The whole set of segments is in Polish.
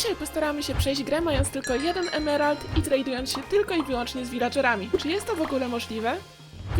Dzisiaj postaramy się przejść grę mając tylko jeden emerald i tradując się tylko i wyłącznie z villagerami. Czy jest to w ogóle możliwe?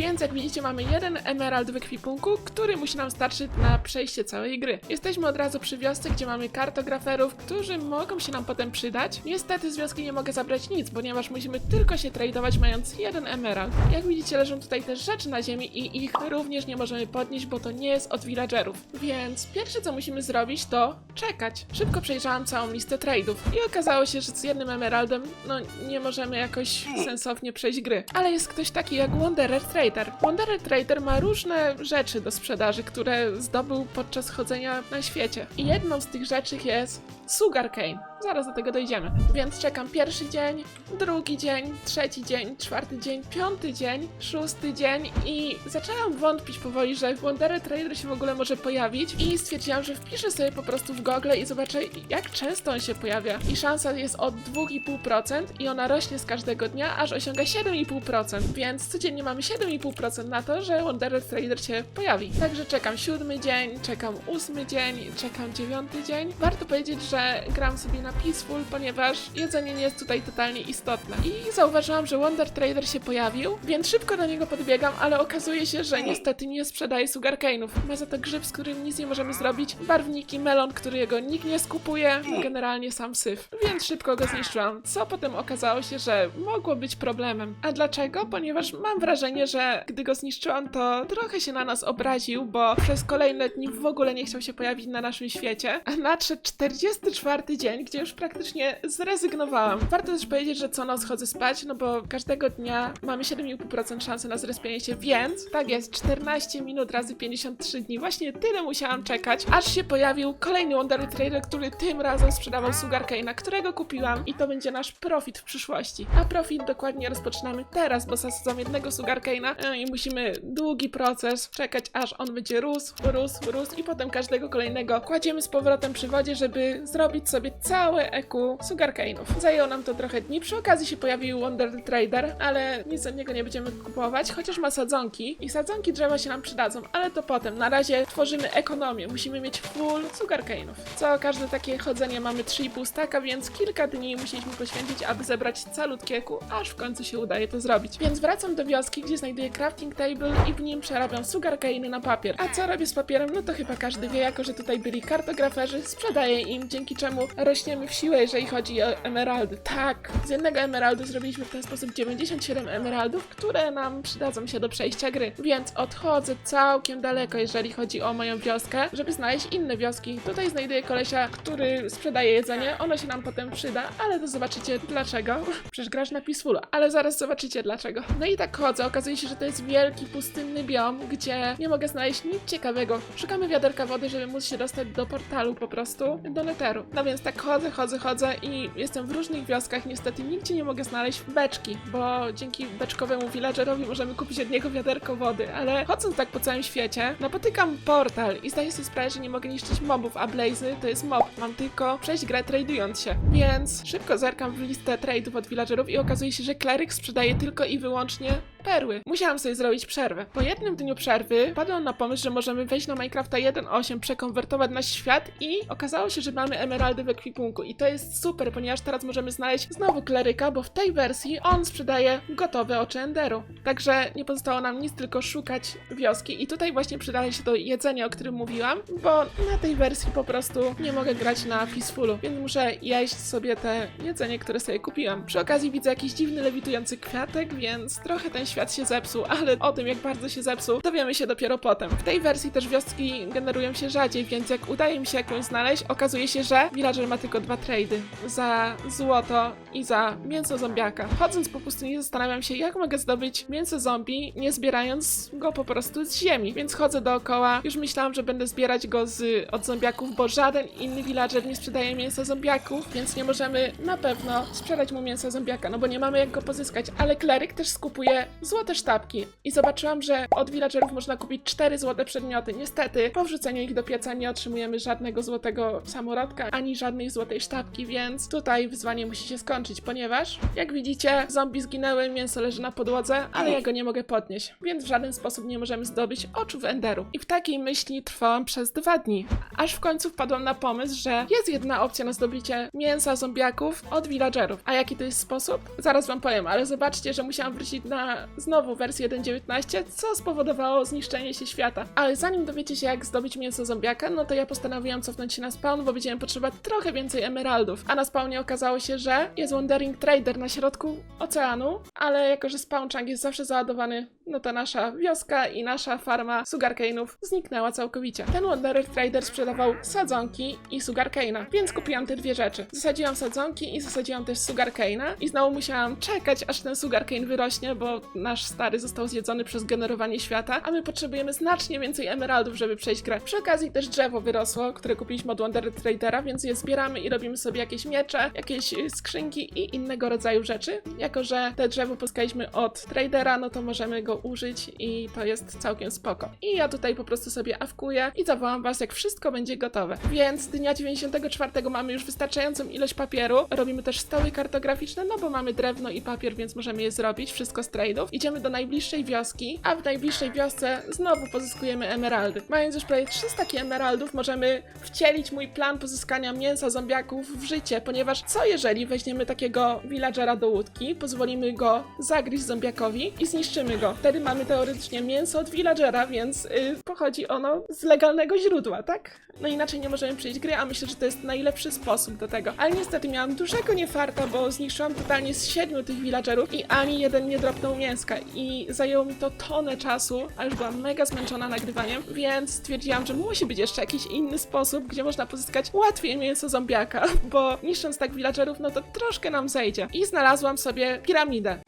Więc jak widzicie mamy jeden emerald w ekwipunku, który musi nam starczyć na przejście całej gry. Jesteśmy od razu przy wiosce, gdzie mamy kartograferów, którzy mogą się nam potem przydać. Niestety z wioski nie mogę zabrać nic, ponieważ musimy tylko się tradować mając jeden emerald. Jak widzicie leżą tutaj też rzeczy na ziemi i ich również nie możemy podnieść, bo to nie jest od villagerów. Więc pierwsze co musimy zrobić to czekać. Szybko przejrzałam całą listę trade'ów i okazało się, że z jednym emeraldem no nie możemy jakoś sensownie przejść gry. Ale jest ktoś taki jak Wanderer Trader. Wanderer Trader ma różne rzeczy do sprzedaży, które zdobył podczas chodzenia na świecie. I jedną z tych rzeczy jest Sugarcane. Zaraz do tego dojdziemy. Więc czekam pierwszy dzień, drugi dzień, trzeci dzień, czwarty dzień, piąty dzień, szósty dzień i zaczęłam wątpić powoli, że Wanderer Trader się w ogóle może pojawić i stwierdziłam, że wpiszę sobie po prostu w Google i zobaczę jak często on się pojawia. I szansa jest od 2,5% i ona rośnie z każdego dnia, aż osiąga 7,5%, więc codziennie mamy 7,5% na to, że Wanderer Trader się pojawi. Także czekam siódmy dzień, czekam ósmy dzień, czekam dziewiąty dzień. Warto powiedzieć, że gram sobie na Peaceful, ponieważ jedzenie nie jest tutaj totalnie istotne. I zauważyłam, że Wonder Trader się pojawił, więc szybko do niego podbiegam, ale okazuje się, że niestety nie sprzedaje sugarcane'ów. Ma za to grzyb, z którym nic nie możemy zrobić, barwniki, melon, którego nikt nie skupuje, generalnie sam syf. Więc szybko go zniszczyłam, co potem okazało się, że mogło być problemem. A dlaczego? Ponieważ mam wrażenie, że gdy go zniszczyłam, to trochę się na nas obraził, bo przez kolejne dni w ogóle nie chciał się pojawić na naszym świecie. A nadszedł 44 dzień, gdzie już praktycznie zrezygnowałam. Warto też powiedzieć, że co noc chodzę spać, no bo każdego dnia mamy 7,5% szansy na zrespienie się, więc tak jest, 14 minut razy 53 dni. Właśnie tyle musiałam czekać, aż się pojawił kolejny Wonder Trader, który tym razem sprzedawał Sugarcane'a, którego kupiłam i to będzie nasz profit w przyszłości. A profit dokładnie rozpoczynamy teraz, bo zasadzam jednego Sugarcane'a e, i musimy długi proces czekać, aż on będzie rósł, rósł, rósł i potem każdego kolejnego kładziemy z powrotem przy wodzie, żeby zrobić sobie całe EQ Sugarcane'ów. Zajęło nam to trochę dni, przy okazji się pojawił Wonder Trader, ale nic od niego nie będziemy kupować, chociaż ma sadzonki i sadzonki drzewa się nam przydadzą, ale to potem. Na razie tworzymy ekonomię, musimy mieć full Sugarcane'ów. Co każde takie chodzenie mamy 3,5 staka, więc kilka dni musieliśmy poświęcić, aby zebrać calutkie EQ, aż w końcu się udaje to zrobić. Więc wracam do wioski, gdzie znajduję crafting table i w nim przerabiam sugarcane'y na papier. A co robię z papierem? No to chyba każdy wie, jako że tutaj byli kartograferzy, sprzedaję im, dzięki czemu rośniemy w siłę, jeżeli chodzi o emeraldy. Tak, z jednego emeraldu zrobiliśmy w ten sposób 97 emeraldów, które nam przydadzą się do przejścia gry. Więc odchodzę całkiem daleko, jeżeli chodzi o moją wioskę, żeby znaleźć inne wioski. Tutaj znajduję kolesia, który sprzedaje jedzenie, ono się nam potem przyda, ale to zobaczycie dlaczego. Przecież grasz na Peaceful, ale zaraz zobaczycie dlaczego. No i tak chodzę, okazuje się, że to jest wielki, pustynny biom, gdzie nie mogę znaleźć nic ciekawego. Szukamy wiaderka wody, żeby móc się dostać do portalu po prostu, do neteru. No więc tak chodzę, chodzę, chodzę i jestem w różnych wioskach, niestety nigdzie nie mogę znaleźć beczki, bo dzięki beczkowemu villagerowi możemy kupić od niego wiaderko wody, ale chodząc tak po całym świecie, napotykam portal i zdaję sobie sprawę, że nie mogę niszczyć mobów, a Blazy to jest mob, mam tylko przejść grę tradując się. Więc szybko zerkam w listę trade'ów od villagerów i okazuje się, że kleryk sprzedaje tylko i wyłącznie perły. Musiałam sobie zrobić przerwę. Po jednym dniu przerwy padłam na pomysł, że możemy wejść na Minecrafta 1.8, przekonwertować nasz świat i okazało się, że mamy emeraldy w ekwipunku i to jest super, ponieważ teraz możemy znaleźć znowu kleryka, bo w tej wersji on sprzedaje gotowe oczy Enderu. Także nie pozostało nam nic tylko szukać wioski i tutaj właśnie przydaje się to jedzenie, o którym mówiłam, bo na tej wersji po prostu nie mogę grać na Peacefulu, więc muszę jeść sobie te jedzenie, które sobie kupiłam. Przy okazji widzę jakiś dziwny lewitujący kwiatek, więc trochę ten świat się zepsuł, ale o tym jak bardzo się zepsuł dowiemy się dopiero potem. W tej wersji też wioski generują się rzadziej, więc jak udaje mi się jakąś znaleźć, okazuje się, że villager ma tylko dwa trady. Za złoto i za mięso zombiaka. Chodząc po pustyni zastanawiam się, jak mogę zdobyć mięso zombie, nie zbierając go po prostu z ziemi. Więc chodzę dookoła. Już myślałam, że będę zbierać go z, od zombiaków, bo żaden inny villager nie sprzedaje mięsa zombiaków, więc nie możemy na pewno sprzedać mu mięsa zombiaka, no bo nie mamy jak go pozyskać. Ale kleryk też skupuje złote sztabki i zobaczyłam, że od villagerów można kupić cztery złote przedmioty. Niestety, po wrzuceniu ich do pieca nie otrzymujemy żadnego złotego samorodka, ani żadnej złotej sztabki, więc tutaj wyzwanie musi się skończyć, ponieważ, jak widzicie, zombie zginęły, mięso leży na podłodze, ale ja go nie mogę podnieść, więc w żaden sposób nie możemy zdobyć oczów Enderu. I w takiej myśli trwałam przez dwa dni, aż w końcu wpadłam na pomysł, że jest jedna opcja na zdobycie mięsa zombiaków od villagerów. A jaki to jest sposób? Zaraz wam powiem, ale zobaczcie, że musiałam wrócić na znowu wersję 1.19, co spowodowało zniszczenie się świata. Ale zanim dowiecie się, jak zdobyć mięso zombiaka, no to ja postanowiłam cofnąć się na spawn, bo będziemy potrzebować trochę więcej emeraldów. A na spawnie okazało się, że jest Wandering Trader na środku oceanu, ale jako, że spawnchunk jest zawsze załadowany, no to nasza wioska i nasza farma sugarcane'ów zniknęła całkowicie. Ten Wanderer Trader sprzedawał sadzonki i sugarcane'a, więc kupiłam te dwie rzeczy. Zasadziłam sadzonki i zasadziłam też sugarcane'a i znowu musiałam czekać, aż ten sugarcane wyrośnie, bo nasz stary został zjedzony przez generowanie świata, a my potrzebujemy znacznie więcej emeraldów, żeby przejść grę. Przy okazji też drzewo wyrosło, które kupiliśmy od Wanderer Tradera, więc je zbieramy i robimy sobie jakieś miecze, jakieś skrzynki i innego rodzaju rzeczy. Jako, że te drzewo pozyskaliśmy od tradera, no to możemy go użyć i to jest całkiem spoko. I ja tutaj po prostu sobie awkuję i zawołam was, jak wszystko będzie gotowe. Więc dnia 94 mamy już wystarczającą ilość papieru. Robimy też stoły kartograficzne, no bo mamy drewno i papier, więc możemy je zrobić, wszystko z trade'ów. Idziemy do najbliższej wioski, a w najbliższej wiosce znowu pozyskujemy emeraldy. Mając już prawie 300 emeraldów, możemy wcielić mój plan pozyskania mięsa zombiaków w życie, ponieważ co jeżeli weźmiemy takiego villagera do łódki, pozwolimy go zagryźć zombiakowi i zniszczymy go. Wtedy mamy teoretycznie mięso od villagera, więc yy, pochodzi ono z legalnego źródła, tak? No inaczej nie możemy przejść gry, a myślę, że to jest najlepszy sposób do tego. Ale niestety miałam dużego niefarta, bo zniszczyłam totalnie z siedmiu tych villagerów i ani jeden nie dropnął mięska i zajęło mi to tonę czasu, a już byłam mega zmęczona nagrywaniem, więc stwierdziłam, że musi być jeszcze jakiś inny sposób, gdzie można pozyskać łatwiej mięso zombiaka, bo niszcząc tak villagerów, no to troszkę nam zejdzie. I znalazłam sobie piramidę.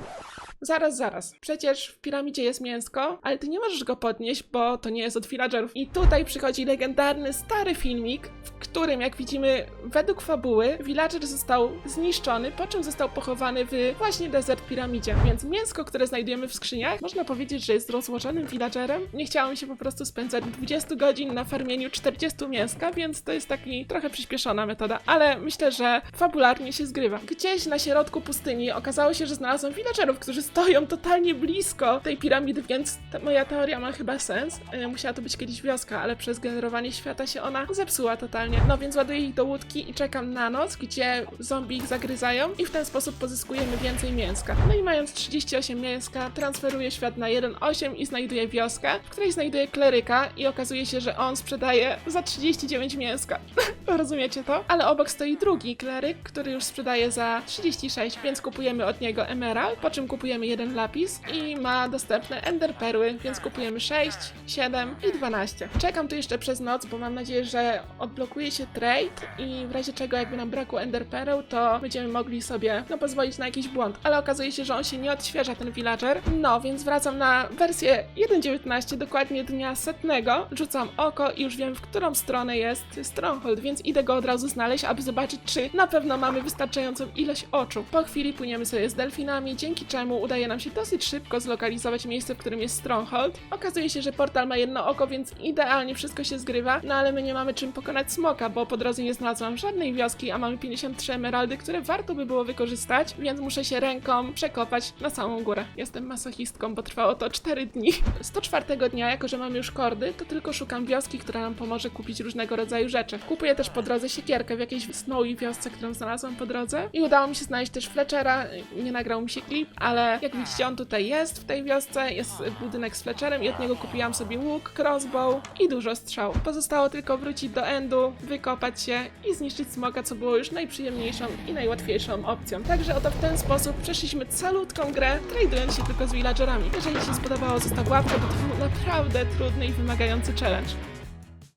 Zaraz, zaraz. Przecież w piramidzie jest mięsko, ale ty nie możesz go podnieść, bo to nie jest od villagerów. I tutaj przychodzi legendarny, stary filmik, w którym, jak widzimy, według fabuły, villager został zniszczony, po czym został pochowany w właśnie desert piramidzie. Więc mięsko, które znajdujemy w skrzyniach, można powiedzieć, że jest rozłożonym villagerem. Nie chciałam się po prostu spędzać 20 godzin na farmieniu 40 mięska, więc to jest taki trochę przyspieszona metoda, ale myślę, że fabularnie się zgrywa. Gdzieś na środku pustyni okazało się, że znalazłam villagerów, którzy stoją totalnie blisko tej piramidy, więc ta moja teoria ma chyba sens. E, Musiała to być kiedyś wioska, ale przez generowanie świata się ona zepsuła totalnie. No więc ładuję ich do łódki i czekam na noc, gdzie zombie ich zagryzają i w ten sposób pozyskujemy więcej mięska. No i mając 38 mięska, transferuję świat na 1.8 i znajduję wioskę, w której znajduję kleryka i okazuje się, że on sprzedaje za 39 mięska. Rozumiecie to? Ale obok stoi drugi kleryk, który już sprzedaje za 36, więc kupujemy od niego emerald, po czym kupujemy jeden lapis i ma dostępne ender perły, więc kupujemy 6, 7 i 12. Czekam tu jeszcze przez noc, bo mam nadzieję, że odblokuje się trade i w razie czego jakby nam brakło ender pereł, to będziemy mogli sobie no pozwolić na jakiś błąd. Ale okazuje się, że on się nie odświeża, ten villager. No, więc wracam na wersję 1.19, dokładnie dnia setnego. Rzucam oko i już wiem, w którą stronę jest Stronghold, więc idę go od razu znaleźć, aby zobaczyć, czy na pewno mamy wystarczającą ilość oczu. Po chwili płyniemy sobie z delfinami, dzięki czemu udaje nam się dosyć szybko zlokalizować miejsce, w którym jest Stronghold. Okazuje się, że portal ma jedno oko, więc idealnie wszystko się zgrywa, no ale my nie mamy czym pokonać smoka, bo po drodze nie znalazłam żadnej wioski, a mamy 53 emeraldy, które warto by było wykorzystać, więc muszę się ręką przekopać na samą górę. Jestem masochistką, bo trwało to 4 dni. 104 dnia, jako że mamy już kordy, to tylko szukam wioski, która nam pomoże kupić różnego rodzaju rzeczy. Kupuję też po drodze siekierkę w jakiejś snowy wiosce, którą znalazłam po drodze i udało mi się znaleźć też Fletchera, nie nagrał mi się klip, jak widzicie on tutaj jest w tej wiosce, jest budynek z Fletcherem i od niego kupiłam sobie łuk, crossbow i dużo strzał. Pozostało tylko wrócić do endu, wykopać się i zniszczyć smoka, co było już najprzyjemniejszą i najłatwiejszą opcją. Także oto w ten sposób przeszliśmy calutką grę, tradując się tylko z villagerami. Jeżeli się spodobało, zostaw łapkę, bo to był naprawdę trudny i wymagający challenge.